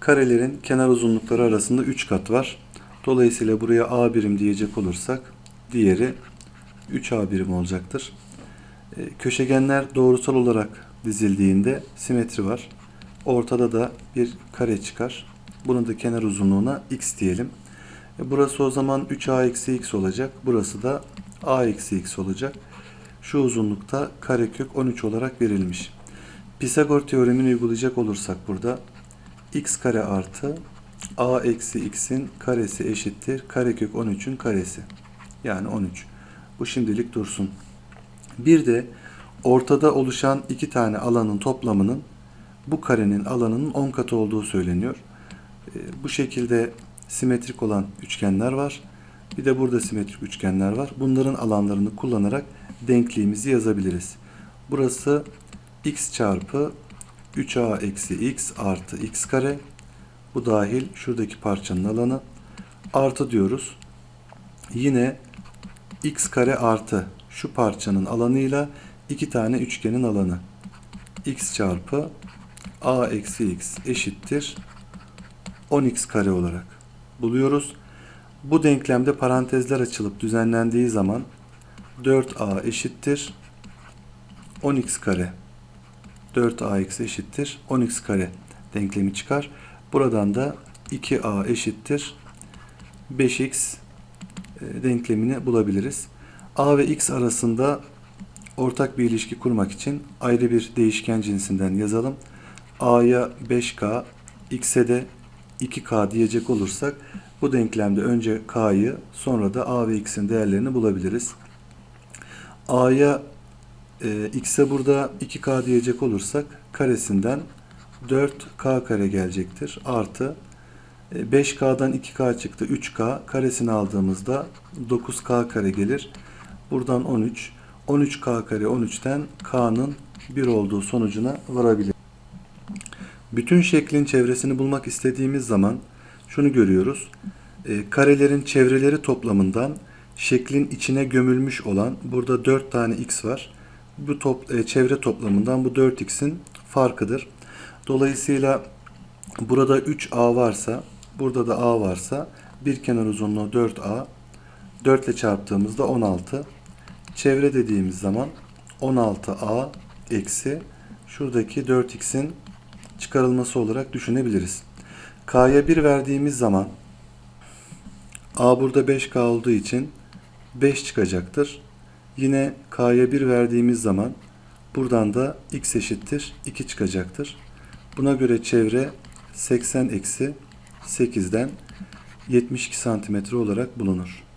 Karelerin kenar uzunlukları arasında 3 kat var. Dolayısıyla buraya A birim diyecek olursak diğeri 3A birim olacaktır. E, Köşegenler doğrusal olarak dizildiğinde simetri var. Ortada da bir kare çıkar. Bunun da kenar uzunluğuna x diyelim. E, Burası o zaman 3a eksi x olacak. Burası da a eksi x olacak. Şu uzunlukta karekök 13 olarak verilmiş. Pisagor teoremini uygulayacak olursak burada x kare artı a eksi x'in karesi eşittir karekök 13'ün karesi. Yani 13. Bu şimdilik dursun. Bir de ortada oluşan iki tane alanın toplamının bu karenin alanının 10 katı olduğu söyleniyor. E, Bu şekilde simetrik olan üçgenler var. Bir de burada simetrik üçgenler var. Bunların alanlarını kullanarak denkliğimizi yazabiliriz. Burası x çarpı 3a eksi x artı x kare. Bu dahil şuradaki parçanın alanı. Artı diyoruz. Yine x kare artı şu parçanın alanıyla iki tane üçgenin alanı. x çarpı a eksi x eşittir 10x kare olarak buluyoruz. Bu denklemde parantezler açılıp düzenlendiği zaman 4a eşittir 10x kare 4ax eşittir 10x kare denklemi çıkar. Buradan da 2a eşittir 5x e, denklemini bulabiliriz. a ve x arasında ortak bir ilişki kurmak için ayrı bir değişken cinsinden yazalım. a'ya 5k, x'e de 2k diyecek olursak bu denklemde önce k'yı sonra da a ve x'in değerlerini bulabiliriz. a'ya e, x'e burada 2k diyecek olursak karesinden 4k kare gelecektir. Artı e, 5k'dan 2k çıktı 3k karesini aldığımızda 9k kare gelir. Buradan 13. 13k kare 13'ten k'nın 1 olduğu sonucuna varabilir. Bütün şeklin çevresini bulmak istediğimiz zaman şunu görüyoruz. E, karelerin çevreleri toplamından şeklin içine gömülmüş olan burada 4 tane x var. Bu top, e, çevre toplamından bu 4x'in farkıdır. Dolayısıyla burada 3a varsa burada da a varsa bir kenar uzunluğu 4a 4 ile çarptığımızda 16 çevre dediğimiz zaman 16a eksi şuradaki 4x'in çıkarılması olarak düşünebiliriz. K'ya 1 verdiğimiz zaman A burada 5K olduğu için 5 çıkacaktır. Yine K'ya 1 verdiğimiz zaman buradan da x eşittir 2 çıkacaktır. Buna göre çevre 80 eksi 8'den 72 santimetre olarak bulunur.